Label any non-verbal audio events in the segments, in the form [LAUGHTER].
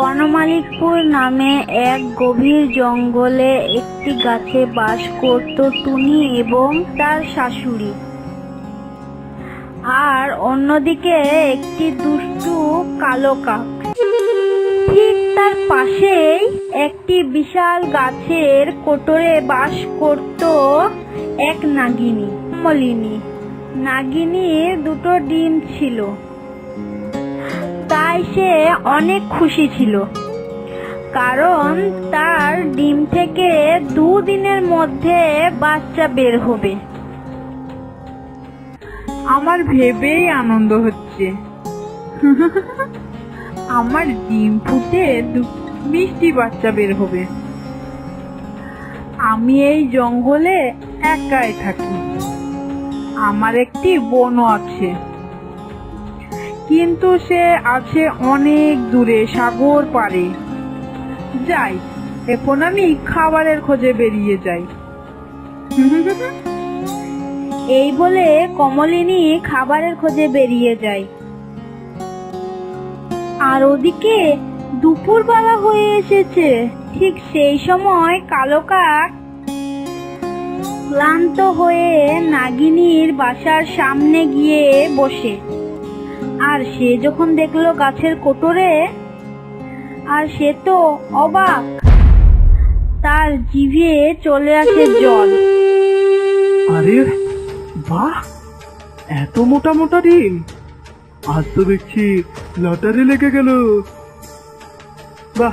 বনমালিকপুর নামে এক গভীর জঙ্গলে একটি গাছে বাস করত টুনি এবং তার শাশুড়ি। আর অন্যদিকে একটি দুষ্টু কালো কাক। ঠিক তার পাশেই একটি বিশাল গাছের কোটরে বাস করত এক নাগিনী, মলিনী। নাগিনীর দুটো ডিম ছিল। তাই সে অনেক খুশি ছিল। কারণ তার ডিম থেকে দুদিনের মধ্যে বাচ্চা বের হবে। আমার ভেবেই আনন্দ হচ্ছে। আমার ডিম ফুটে মিষ্টি বাচ্চা বের হবে। আমি এই জঙ্গলে একাই থাকি। আমার একটি বোনও আছে। কিন্তু সে আছে অনেক দূরে, সাগর পারে যাই, এখন আমি খাবারের খোঁজে বেরিয়ে যাই। এই বলে কমলিনী খাবারের খোঁজে বেরিয়ে যায়। আর ওদিকে দুপুরবেলা হয়ে এসেছে, ঠিক সেই সময় কালো কাক ক্লান্ত হয়ে নাগিনীর বাসার সামনে গিয়ে বসে। আর সে যখন দেখল গাছের কোটরে, আর সে তো অবাক। তার জিভে চলে আসে জল। আরে বাহ, এত মোটা মোটা ডিম। আজ তো দেখছি লটারি লেগে গেল। বাহ,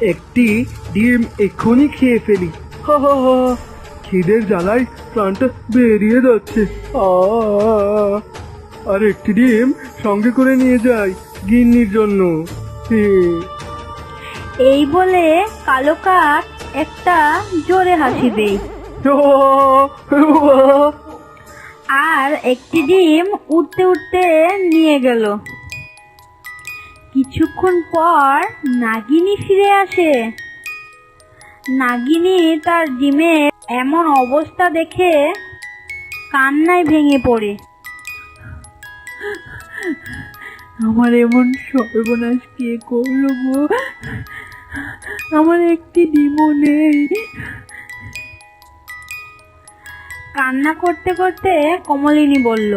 একটি ডিম এক্ষুনি খেয়ে ফেলি। হা খিদের জ্বালায় প্রাণটা বেরিয়ে যাচ্ছে। আ। আর একটি ডিম সঙ্গে করে নিয়ে যাই গিন্নির জন্য। হে। এই বলে কালো কাক একটা জোরে হাসি দেয়। আর একটি ডিম উঠতে উঠতে নিয়ে গেল। কিছুক্ষণ পর নাগিনী ফিরে আসে। নাগিনী তার ডিমের এমন অবস্থা দেখে কান্নায় ভেঙে পড়ে। আমার এমন সর্বনাশ কে করল গো? আমার একটি ডিমও নেই। কান্না করতে করতে কমলিনী বলল,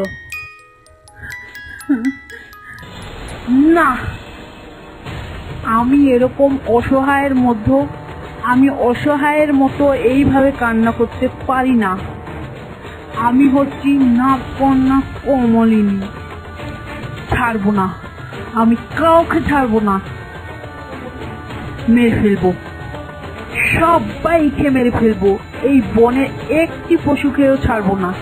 না, আমি এরকম অসহায়ের মধ্যে, আমি অসহায়ের মতো এইভাবে কান্না করতে পারি না। আমি হচ্ছি না কন্যা কমলিনী। ছাড়বো না। আমি কাউকে ছাড়বো না। মেরে ফেলব। সবাইকে মেরে ফেলব। এই বনে একটি পশুকেও ছাড়বো না।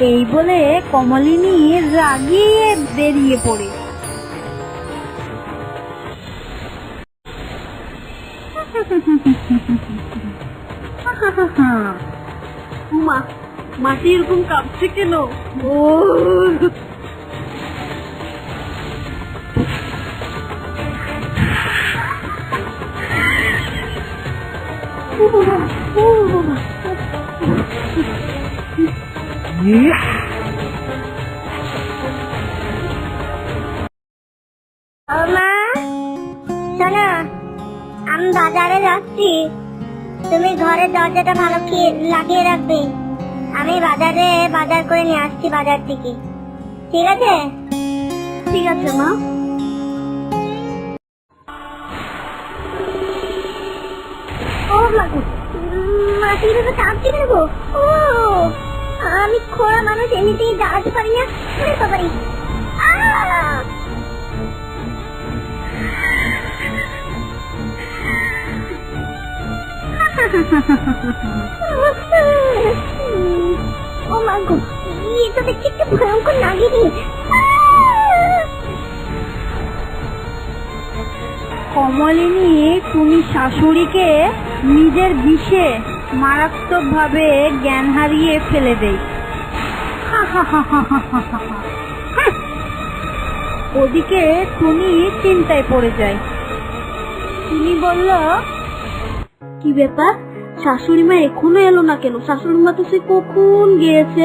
এই বলে কমলিনী রাগিয়ে বেরিয়ে পড়ে। [LAUGHS] মা মাটি এরকম কাঁপছে কেন? ও আমি বাজারে যাচ্ছি। তুমি ঘরের দরজাটা ভালো লাগিয়ে রাখবে? আমি বাজারে বাজার করে নিয়ে আসছি বাজার থেকে। ঠিক আছে? ঠিক আছে, মা। আমি খোড়া মানুষ, এমনিতেই দাঁড়াতে পারি না। বাবারে। আহ [LAUGHS] ও মা গো এই তো দেখছি একটা ভয়ঙ্কর নাগিনি। কমলিনী তুমি শাশুড়িকে নিজের বিষে মারাত্মকভাবে জ্ঞান হারিয়ে ফেলে দেয় ওদিকে টুনি চিন্তায় পড়ে যায় টুনি বলল কি ব্যাপার? শাশুড়ি মা এখনও এলো না কেন? শাশুড়ি মা তো সে কখন গিয়েছে?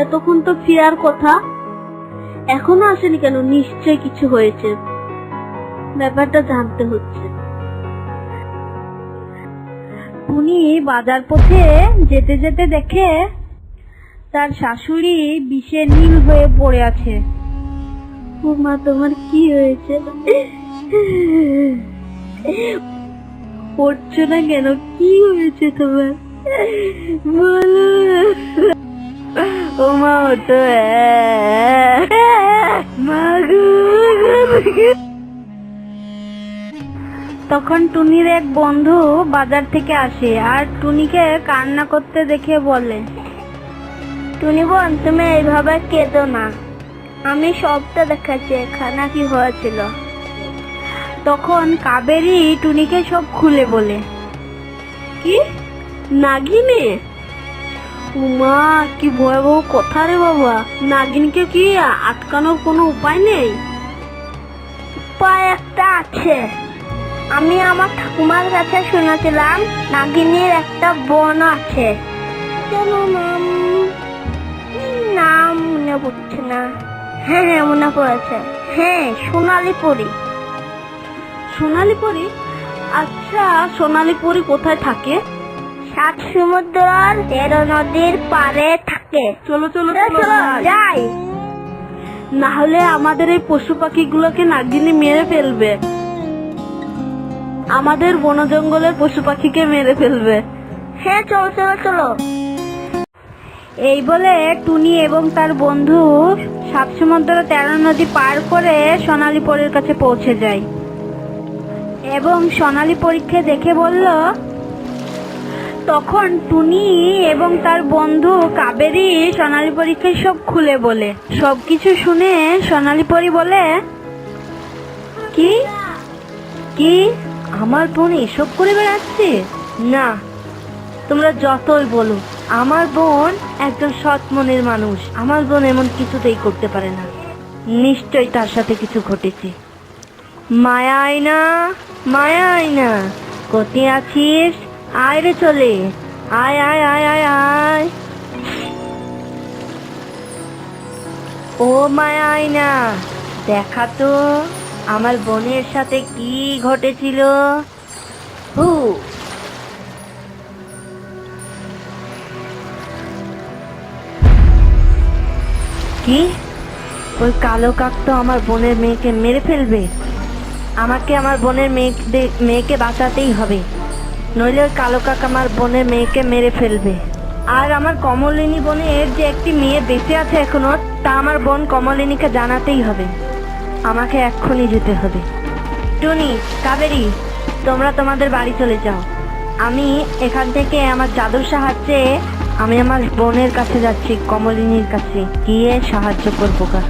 এতক্ষণ তো ফেরার কথা। এখনও আসেনি কেন? নিশ্চয় কিছু হয়েছে। ব্যাপারটা জানতে হচ্ছে। টুনি বাজার পথে যেতে যেতে দেখে তার শাশুড়ি বিষে নীল হয়ে পড়ে আছে। মা তোমার কি হয়েছে? পড়ছো না কেন? কি হয়েছে তোমার? বলো। ও মা ও তো তখন টুনির এক বন্ধু বাজার থেকে আসে আর টুনিকে কান্না করতে দেখে বলে, টুনি বোন, তুমি এইভাবে কেঁদো না। আমি সবটা দেখাচ্ছি এখানে কি হয়েছিল? তখন কাবেরি টুনিকে সব খুলে বলে, কি? নাগিনে? উমা, কি ভয়াবহ কথা রে বাবা। নাগিনকে কি আটকানোর কোনো উপায় নেই? উপায় একটা আছে। আমি আমার ঠাকুমার কাছে শুনেছিলাম নাগিনীর একটা বোন আছে। কেন নাম নাম মনে পড়ছে না। হ্যাঁ হ্যাঁ মনে পড়েছে। হ্যাঁ সোনালি পরি। সোনালি পরি আচ্ছা সোনালি পরি কোথায় থাকে? সাত সমুদ্রের তেরো নদীর পারে থাকে। চলো চলো চলো যাই। না হলে আমাদের এই পশু পাখিগুলোকে নাগিনী মেরে ফেলবে। আমাদের বন জঙ্গলের পশু পাখিকে মেরে ফেলবে। হ্যাঁ চলো চলো চলো। এই বলে টুনি এবং তার বন্ধু সাত সমুদ্র তেরো নদী পার করে সোনালী পরের কাছে পৌঁছে যায়। এবং সোনালী পরীক্ষা দেখে বলল, তখন টুনি এবং তার বন্ধু কাবেরি সোনালী পরীক্ষায় সব খুলে বলে। সবকিছু শুনে সোনালী পরি বলে, কি? কি? আমার বোন এসব করে বেড়াচ্ছে? না, তোমরা যতই বলো, আমার বোন একজন সৎ মনের মানুষ। আমার বোন এমন কিছুতেই করতে পারে না। নিশ্চয়ই তার সাথে কিছু ঘটেছে। মায়া আয়না মায়া আয়না কোথায় আছিস? আয় রে চলে। আয় আয় আয় আয় আয়। ও মায়া আয়না দেখা তো আমার বোনের সাথে কি ঘটেছিল? হু। কি? ওই কালো কাক তো আমার বোনের মেয়েকে মেরে ফেলবে? আমাকে আমার বোনের মেয়ে মেয়েকে বাঁচাতেই হবে। নইলে ওই কালো কাক আমার বোনের মেয়েকে মেরে ফেলবে। আর আমার কমলিনী বোনের যে একটি মেয়ে বেঁচে আছে এখনও, তা আমার বোন কমলিনীকে জানাতেই হবে। আমাকে এক্ষুনি যেতে হবে। টুনি, কাবেরি, তোমরা তোমাদের বাড়ি চলে যাও। আমি এখান থেকে আমার জাদুর সাহায্যে, আমি আমার বোনের কাছে যাচ্ছি, কমলিনীর কাছে। গিয়ে সাহায্য করব গা।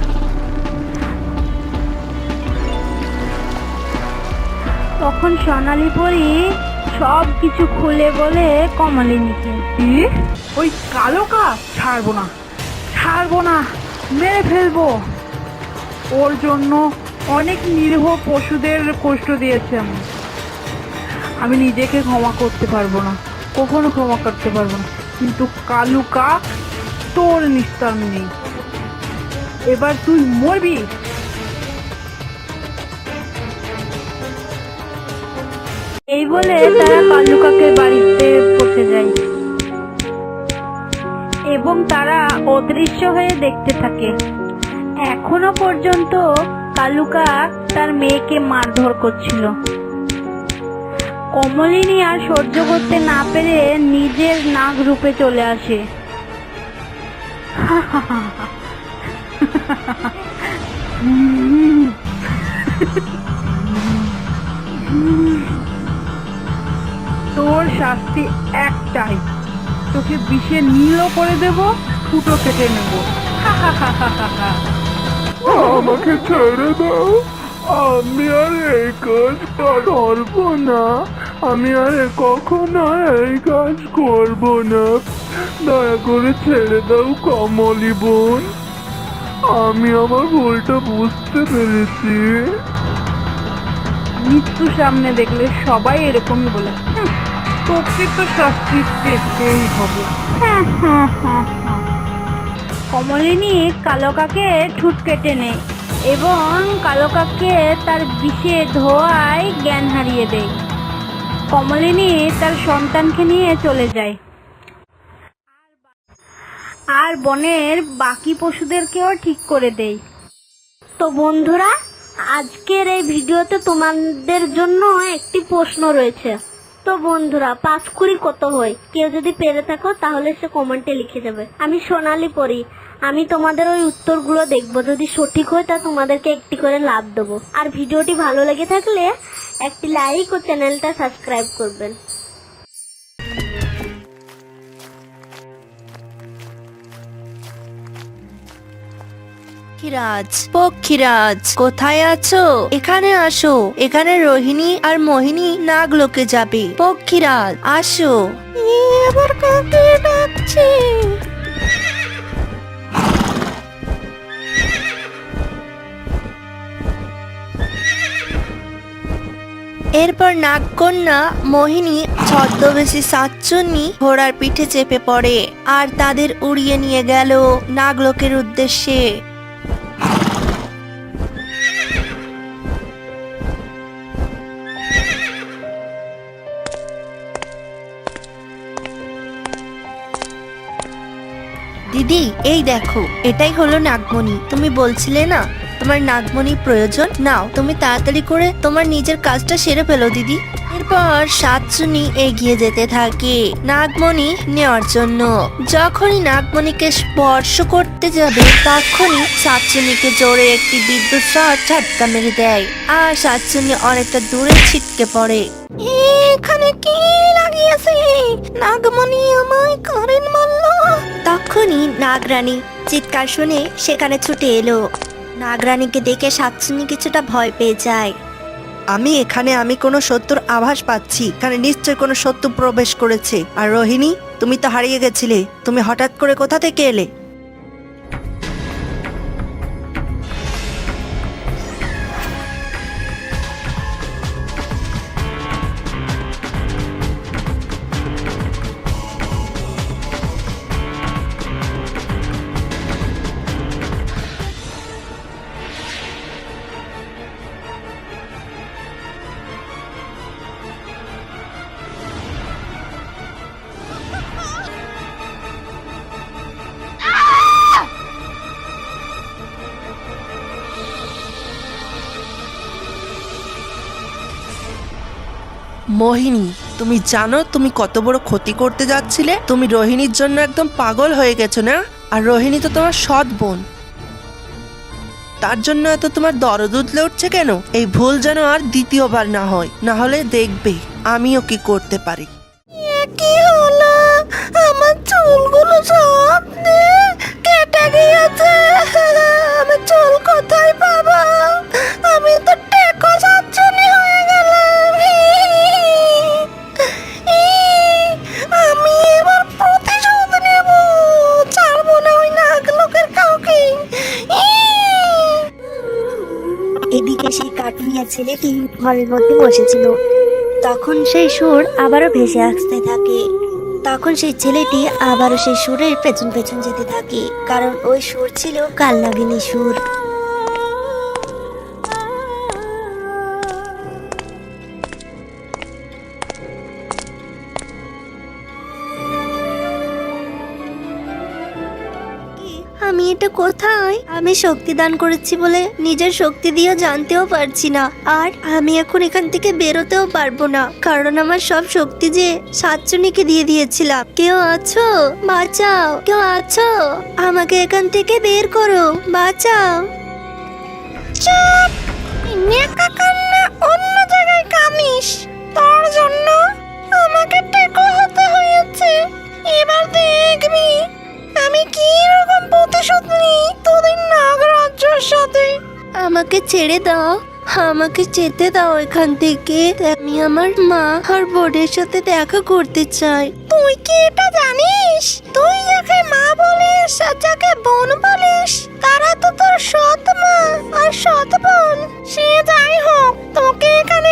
তখন সোনালি পরি সব কিছু খুলে বলে কমলিনীকে। কি? ওই কালো কাক ছাড়বো না। ছাড়বো না। মেরে ফেলব। ওর জন্য অনেক নিরীহ পশুদের কষ্ট দিয়েছে আমি। আমি নিজেকে ক্ষমা করতে পারব না। কখনো ক্ষমা করতে পারব না। কিন্তু কালু কাক তোর নিস্তার নেই। এবার তুই মরবি? এই বলে তারা কালু বাড়িতে পৌঁছে যায়। এবং তারা অদৃশ্য হয়ে দেখতে থাকে। এখনও পর্যন্ত কালু কাক তার মেয়েকে মারধর করছিল। কমলিনী আর সহ্য করতে না পেরে নিজের নাগ রূপে চলে আসে। [LAUGHS] তোর শাস্তি একটাই। তোকে বিষে নীলও করে দেব, ফুটো কেটে নেব। আমাকে ছেড়ে দাও। আমি আর এই কাজ করব না। আমি আর কখনো এই কাজ করব না। দয়া করে ছেড়ে দাও কমলি বোন। আমি আমার ভুলটা বুঝতে পেরেছি। মৃত্যু সামনে দেখলে সবাই এরকমই বলে তোকে তো শাস্তি পেতেই হবে। হ্যাঁ, হ্যাঁ, হ্যাঁ। কমলিনী কালো কাকের ঠুট কেটে নেয় এবং কালো কাককে তার বিষে ধোয়ায় জ্ঞান হারিয়ে দেয়। কমলিনী তার সন্তানকে নিয়ে চলে যায়। আর বনের বাকি পশুদেরকেও ঠিক করে দেয়। তো বন্ধুরা আজকের এই ভিডিওতে তোমাদের জন্য একটি প্রশ্ন রয়েছে। তো বন্ধুরা পাঁচ কুড়ি কত হয়? কেউ যদি পেরে থাকো, তাহলে সে কমেন্টে লিখে যাবে। আমি সোনালি পড়ি। আমি তোমাদের ওই উত্তরগুলো দেখব। যদি সঠিক হয়, তা তোমাদেরকে একটি করে লাভ দেবো। আর ভিডিওটি ভালো লেগে থাকলে একটি লাইক ও চ্যানেলটা সাবস্ক্রাইব করবেন। পক্ষীরাজ পক্ষীরাজ কোথায় আছো? এখানে আসো। এখানে রোহিণী আর মোহিনী নাগলোকে যাবে। পক্ষীরাজ আসো। আবার কাকে ডাকছে? এরপর নাগকন্যা মোহিনী ছদ্মবেশী সাতচন্নি ঘোড়ার পিঠে চেপে পড়ে আর তাদের উড়িয়ে নিয়ে গেল নাগলোকের উদ্দেশ্যে। দিদি, এই দেখো, এটাই হলো নাগমণি। তুমি বলছিলে না, তোমার নাগমণি প্রয়োজন? নাও, তুমি তাড়াতাড়ি করে তোমার নিজের কাজটা সেরে ফেলো দিদি। এরপর সাতচুনি এগিয়ে যেতে থাকে নাগমণি নেওয়ার জন্য। যখনই নাগমণিকে স্পর্শ করতে যাবে, তখনই সাতচুনিকে জোরে একটি বিদ্যুৎ শট ঝটকা মেরে দেয় আর সাতচুনি অনেকটা দূরে ছিটকে পড়ে। এখানে কি লাগিয়েছে? নাগমণি আমায় কারেন্ট মারলো? তখনই নাগরানী চিৎকার শুনে সেখানে ছুটে এলো। নাগরানীকে দেখে সাতচুনি কিছুটা ভয় পেয়ে যায়। আমি এখানে আমি কোনো শত্রুর আভাস পাচ্ছি, এখানে নিশ্চয় কোনো শত্রু প্রবেশ করেছে। আর রোহিণী, তুমি তো হারিয়ে গেছিলে, তুমি হঠাৎ করে কোথা থেকে এলে? মোহিনী, তুমি জানো তুমি কত বড় ক্ষতি করতে যাচ্ছিলে? তুমি রোহিণীর জন্য একদম পাগল হয়ে গেছো, না? আর রোহিণী তো তোমার সৎ বোন। তার জন্য এত তোমার দরদ উতলে উঠছে কেন? এই ভুল যেন আর দ্বিতীয়বার না হয়, না হলে দেখবে আমিও কি করতে পারি। কি হলো? আমার চুলগুলো সব ছেলেটি ঘরের মধ্যে বসেছিল। তখন সেই সুর আবারও ভেসে আসতে থাকে। তখন সেই ছেলেটি আবারও সেই সুরের পেছন পেছন যেতে থাকে, কারণ ওই সুর ছিল কালনাগিনী সুর। কোথায় আমি শক্তি দান করেছি বলে নিজের শক্তি দিয়ে জানতেও পারছি না। আর আমি এখন এখান থেকে বেরোতেও পারব না। কারণ আমার সব শক্তি যে সাতজনীকে দিয়ে দিয়েছিলাম। কেউ আছো? বাঁচাও। কেউ আছো? আমাকে এখান থেকে বের করো। বাঁচাও। অন্য জায়গায় তোর জন্য আমাকে টেকো হতে হয়েছে। এবার দেখবি। আমি কি রকম প্রতিশোধ নিই তোদের নাগরাজ্যের সাথে? আমাকে ছেড়ে দাও। আমাকে যেতে দাও এখান থেকে। আমি আমার মা আর বোর্ডের সাথে দেখা করতে চাই। তুই কি এটা জানিস? তুই যাকে মা বলিস আর যাকে বোন বলিস তারা তো তোর সৎ মা আর সৎ বোন। সে যাই হোক তোকে এখানে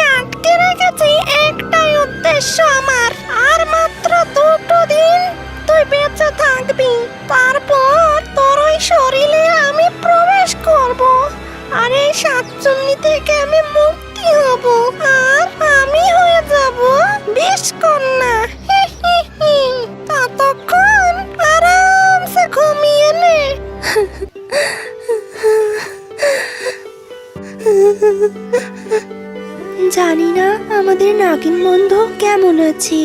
আমাদের নাগিন বন্ধু কেমন আছে?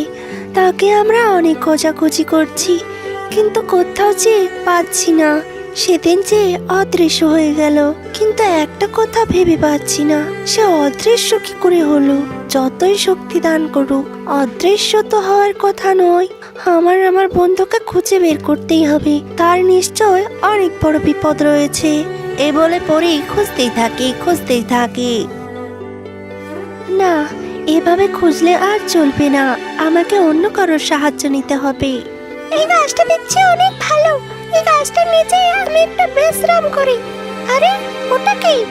তাকে আমরা অনেক খোঁজাখুঁজি করছি, কিন্তু কোথাও যে পাচ্ছি না। সেদিন যে অদৃশ্য হয়ে গেল, কিন্তু একটা কথা ভেবে পাচ্ছি না, সে অদৃশ্য কি করে হলো? যতই শক্তি দান করুক, অদৃশ্য তো হওয়ার কথা নয়। আমার আমার বন্ধুকে খুঁজে বের করতেই হবে, তার নিশ্চয় অনেক বড় বিপদ রয়েছে। এ বলে পরেই খুঁজতেই থাকি, খুঁজতেই থাকে। না এভাবে খুঁজলে আর চলবে না। আমাকে অন্য কারোর সাহায্য নিতে হবে। এই গাছটা দেখছি অনেক ভালো। এই গাছটার নিচে আমি একটা বিশ্রাম করি। আরে ওটা কি?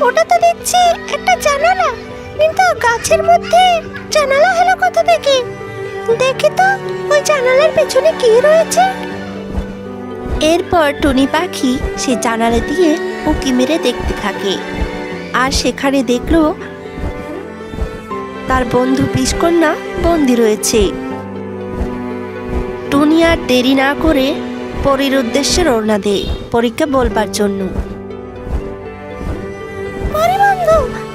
ওটা তো দেখছি একটা জানালা। কিন্তু গাছের মধ্যে জানালা হলো কোথা থেকে দেখি তো ওই জানালার পেছনে কি রয়েছে? এরপর টুনি পাখি সে জানালা দিয়ে উকি মেরে দেখতে থাকে। আর সেখানে দেখল তার বন্ধু বিষকন্যা বন্দি রয়েছে। টুনি আর দেরি না করে পরীর উদ্দেশ্যে রওনা দেয় পরীকে বলবার জন্য।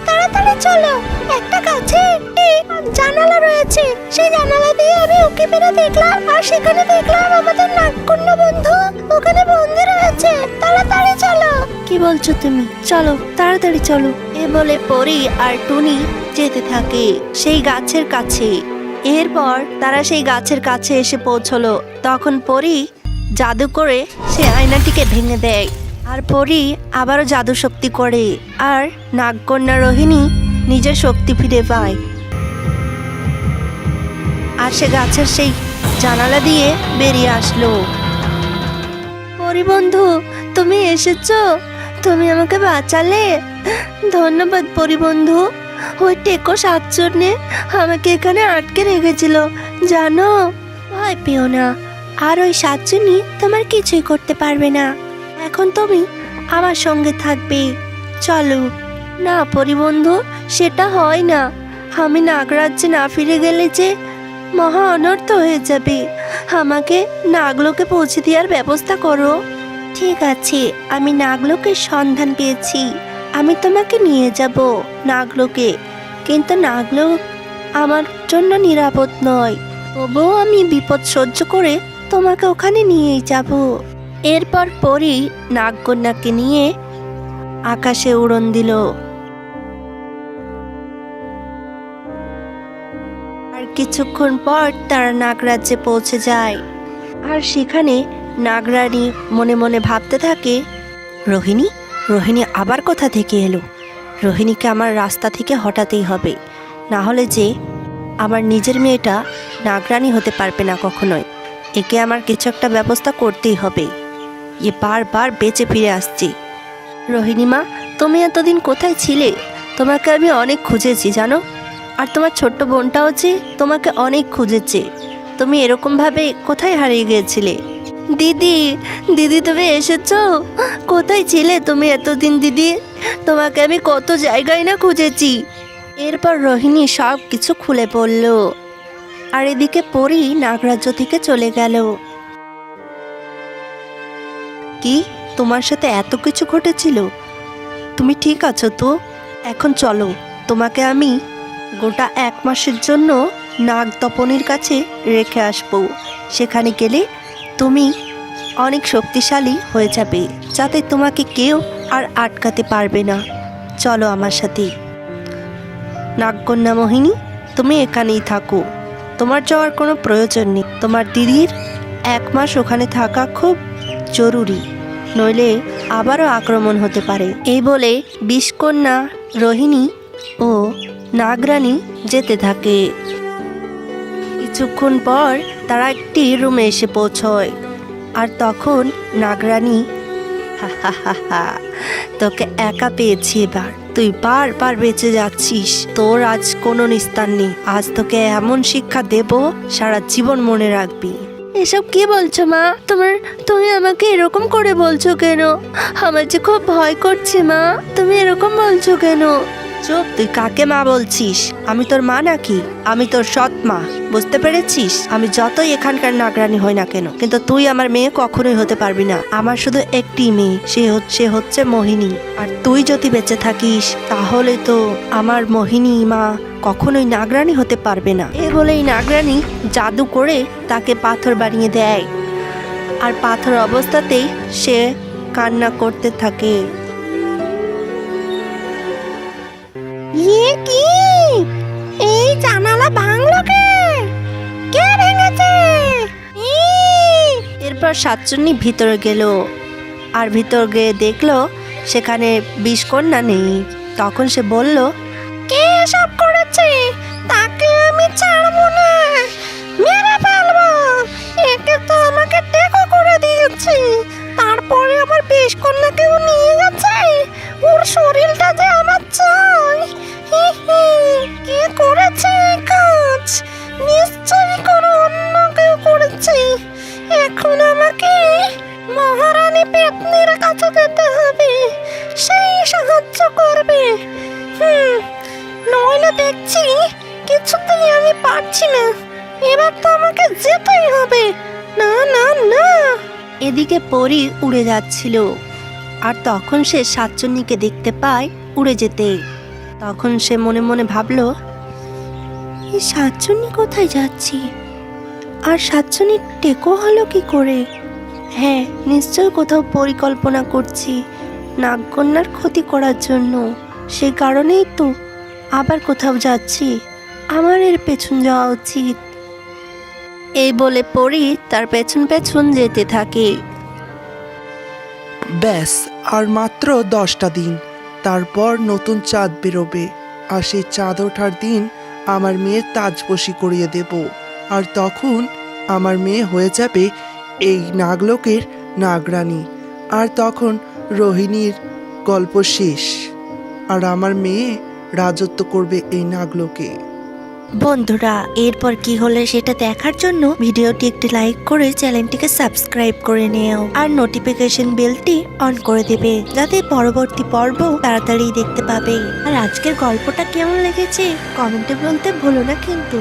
তাড়াতাড়ি চলো। একটা কাছে একটি জানালা রয়েছে। সেই জানালা দিয়ে আমি উকি মেরে দেখলাম, আর সেখানে দেখলাম আমাদের নাগকন্যা বন্ধু। ওখানে বন্দি রয়েছে। তাড়াতাড়ি চলো। কি বলছো তুমি? চলো, তাড়াতাড়ি চলো। এ বলে পরি আর টুনি যেতে থাকে সেই গাছের কাছে। এরপর তারা সেই গাছের কাছে এসে পৌঁছলো। তখন পরি জাদু করে সে আয়নাটিকে ভেঙে দেয়। আর পরি আবারও জাদু শক্তি করে আর নাগকন্যা রোহিণী নিজের শক্তি ফিরে পায়। আর সে গাছের সেই জানালা দিয়ে বেরিয়ে আসলো। পরিবন্ধু তুমি এসেছ? তুমি আমাকে বাঁচালে? ধন্যবাদ পরিবন্ধু। ওই টেকো সাতজনে আমাকে এখানে আটকে রেখেছিল, জানো? ভয় পেও না। আর ওই সাতজনই তোমার কিছুই করতে পারবে না। এখন তুমি আমার সঙ্গে থাকবে। চলো। না পরিবন্ধু, সেটা হয় না। আমি নাগরাজ্যে না ফিরে গেলে যে মহা অনর্থ হয়ে যাবে। আমাকে নাগলোকে পৌঁছে দেওয়ার ব্যবস্থা করো। ঠিক আছে, আমি নাগলোকের সন্ধান পেয়েছি। আমি তোমাকে নিয়ে যাব, নাগলোকে। কিন্তু নাগলোক আমার জন্য নিরাপদ নয়। তবুও আমি বিপদ সহ্য করে তোমাকে ওখানে নিয়েই যাব। এরপর পরি নাগকন্যাকে নিয়ে আকাশে উড়ন দিল। আর কিছুক্ষণ পর তারা নাগরাজ্যে পৌঁছে যায়। আর সেখানে নাগরানী মনে মনে ভাবতে থাকে, রোহিণী রোহিণী আবার কোথা থেকে এলো? রোহিণীকে আমার রাস্তা থেকে হটাতেই হবে। না হলে যে আমার নিজের মেয়েটা নাগরানি হতে পারবে না কখনোই। একে আমার কিছু একটা ব্যবস্থা করতেই হবে। এ বারবার বেঁচে ফিরে আসছি। রোহিণী মা, তুমি এতদিন কোথায় ছিলে? তোমাকে আমি অনেক খুঁজেছি, জানো? আর তোমার ছোট্ট বোনটাও যে তোমাকে অনেক খুঁজেছে। তুমি এরকমভাবে কোথায় হারিয়ে গিয়েছিলে? দিদি দিদি তুমি এসেছ? কোথায় ছিলে তুমি এতদিন, দিদি? তোমাকে আমি কত জায়গায় না খুঁজেছি। এরপর রোহিণী সব কিছু খুলে বলল। আর এদিকে পরি নাগরাজ্য থেকে চলে গেল। কি? তোমার সাথে এত কিছু ঘটেছিল? তুমি ঠিক আছো তো? এখন চলো, তোমাকে আমি গোটা এক মাসের জন্য নাগ তপনের কাছে রেখে আসব। সেখানে গেলে তুমি অনেক শক্তিশালী হয়ে যাবে, যাতে তোমাকে কেউ আর আটকাতে পারবে না। চলো আমার সাথে। নাগকন্যা মোহিনী, তুমি এখানেই থাকো। তোমার যাওয়ার কোনো প্রয়োজন নেই। তোমার দিদির এক মাস ওখানে থাকা খুব জরুরি, নইলে আবারও আক্রমণ হতে পারে। এই বলে বিষকন্যা রোহিণী ও নাগরানী যেতে থাকে। কিছুক্ষণ পর তারা একটি রুমে এসে পৌঁছয়। আর তখন নাগরানী, হা হা হা তোকে একা পেয়েছি এবার। তুই বারবার বেঁচে যাচ্ছিস। তোর আজ কোনো নিস্তার নেই। আজ তোকে এমন শিক্ষা দেব, সারা জীবন মনে রাখবি। এসব কি বলছো মা? তোমার, তুমি আমাকে এরকম করে বলছো কেন? আমার যে খুব ভয় করছে মা। তুমি এরকম বলছো কেন? চুপ, তুই কাকে মা বলছিস? আমি তোর মা নাকি? আমি তোর সৎ মা। বুঝতে পেরেছিস? আমি যতই এখানকার নাগরানি হই না কেন, কিন্তু তুই আমার মেয়ে কখনোই হতে পারবি না। আমার শুধু একটি মেয়ে, সে হচ্ছে হচ্ছে মোহিনী। আর তুই যদি বেঁচে থাকিস, তাহলে তো আমার মোহিনী মা কখনোই নাগরানি হতে পারবে না। এ বলেই নাগরানি জাদু করে তাকে পাথর বানিয়ে দেয়। আর পাথর অবস্থাতেই সে কান্না করতে থাকে। ইয়ে কি? এই জানালা ভাঙলো কে? কে ভেঙেছে? এরপর সাতচন্নি ভিতরে গেল আর ভিতর গিয়ে দেখল সেখানে বিষকন্যা নেই। তখন সে বলল, কে এসব মহারানী পেতনির কাছে যেতে হবে। সেই সাহায্য করবে। নইলে দেখছি কিছুতেই আমি পারছি না। এবার তো আমাকে যেতেই হবে। না না না। এদিকে পরি উড়ে যাচ্ছিল। আর তখন সে সাতচন্নিকে দেখতে পায় উড়ে যেতে। তখন সে মনে মনে ভাবলো, এই কোথায় যাচ্ছি? আর সাতচন্নি টেকো হলো কি করে? হ্যাঁ নিশ্চয় কোথাও পরিকল্পনা করছি, নাগকন্যার ক্ষতি করার জন্য। সেই কারণেই তো আবার কোথাও যাচ্ছি। আমার এর পেছন যাওয়া উচিত। এই বলে পরি তার পেছন পেছন যেতে থাকে। ব্যাস, আর মাত্র দশটা দিন। তারপর নতুন চাঁদ বেরোবে, আর সেই চাঁদ ওঠার দিন আমার মেয়ের তাজবসি করিয়ে দেব। আর তখন আমার মেয়ে হয়ে যাবে এই নাগলোকের নাগরানী। আর তখন রোহিণীর গল্প শেষ। আর আমার মেয়ে রাজত্ব করবে এই নাগলোকে। বন্ধুরা, এরপর কি হলে সেটা দেখার জন্য ভিডিওটি একটি লাইক করে চ্যানেলটিকে সাবস্ক্রাইব করে নিও। আর নোটিফিকেশন বেলটি অন করে দেবে, যাতে পরবর্তী পর্ব তাড়াতাড়ি দেখতে পাবে। আর আজকের গল্পটা কেমন লেগেছে, কমেন্টে বলতে ভুলো না কিন্তু।